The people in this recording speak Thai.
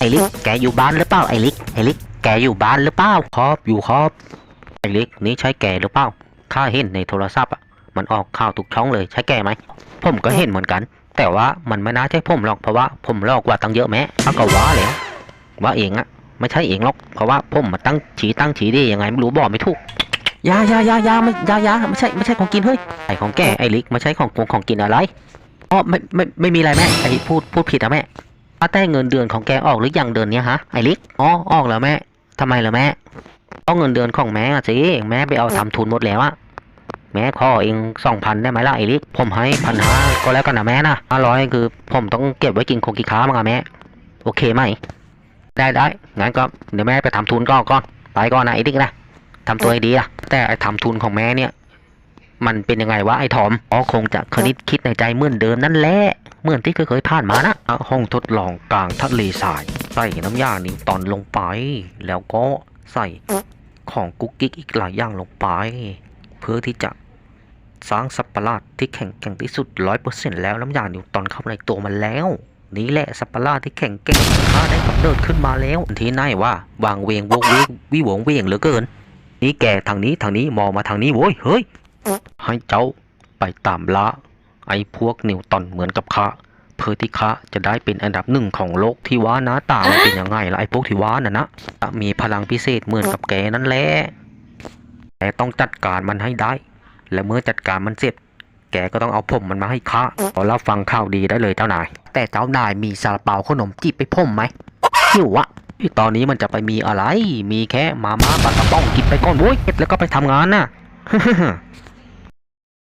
ไอลิกแกอยู่บ้านหรือเปล่าไอลิกไอลิกแกอยู่บ้านหรือเปล่าครับอยู่ครับไอลิกนี่ใช่แกหรือเปล่าข้าเห็นในโทรศัพท์อะมันออกข่าวทุกช่องเลยใช่แกไหมผมก็เห็นเหมือนกัน แต่ว่ามันไม่น่าใช่ผมหรอกเพราะว่าผมลอกกว่าตั้งเยอะแม้ข้าก็ว่าแล้วว่าเองอะไม่ใช่เองหรอกเพราะว่าผมมาตั้งฉีตั้งฉีได้ยังไงไม่รู้บอกไม่ถูกยายายายาไม่ยายาไม่ใช่ไม่ใช่ของกินเฮ้ยไอของแกไอลิกไม่ใช่ของกงของกินอะไรอ๋อไม่ไม่ไม่มีอะไรแม่ไอพูดพูดผิดอะแม่ ป้าแต่เงินเดือนของแกออกหรือยังเดือนเนี้ยฮะไอลิกอ๋อออกแล้วแม่ทำไมล่ะแม่ต้องเงินเดือนของแม่อะสิแม่ไปเอาทำทุนหมดแล้วอะแม่ขอเองสองพันได้ไหมล่ะไอลิกผมให้พันห้าก็แล้วกันนะแม่นะห้าร้อยคือผมต้องเก็บไว้กินโคกิค้ามั้งอะแม่โอเคไหมได้ได้งั้นก็เดี๋ยวแม่ไปทำทุนก่อนก่อนไปก่อนนะไอลิกนะทำตัวให้ดีอะแต่ไอทำทุนของแม่เนี่ย มันเป็นยังไงวะไอทอมอ๋อคงจะคณิตคิดในใจเหมือนเดิมนั่นแหละ เหมือนที่เคยผ่านมานะห้องทดลองกลางทะเลทราย ใส่น้ำยานิวตอนลงไป แล้วก็ใส่ของกุ๊กกิ๊กอีกหลายอย่างลงไป เพื่อที่จะสร้างสัตว์ประหลาดที่แข็งแกร่งที่สุดร้อยเปอร์เซ็นต์แล้วน้ำยานิวตอนเข้าในตัวมันแล้ว นี่แหละสัตว์ประหลาดที่แข็งแกร่งข้าได้กำเนิดขึ้นมาแล้วที่ไหนว่าวางเวงวกเวกวิหวงเวงเหลือเกิน นี่แกทางนี้ทางนี้มองมาทางนี้โว้ยเฮ้ยให้เจ้าไปตามละ ไอ้พวกนิวตันเหมือนกับข้าเพื่อที่ข้าจะได้เป็นอันดับหนึ่งของโลกที่ว่าน้าตามันเป็นยังไงล่ะไอ้พวกที่ว่าน่ะนะจะมีพลังพิเศษเหมือนกับแกนั่นแหละแกต้องจัดการมันให้ได้ และเมื่อจัดการมันเสร็จแกก็ต้องเอาผมมันมาให้ข้าขอรับฟังข่าวดีได้เลยเจ้านาย แต่เจ้านายมีซาลาเปาขนมจีบไปผมไหมหิวอะตอนนี้มันจะไปมีอะไร มีแค่มาม่าปลากระป๋องกินไปก่อนโว้ยแล้วก็ไปทำงานน่ะ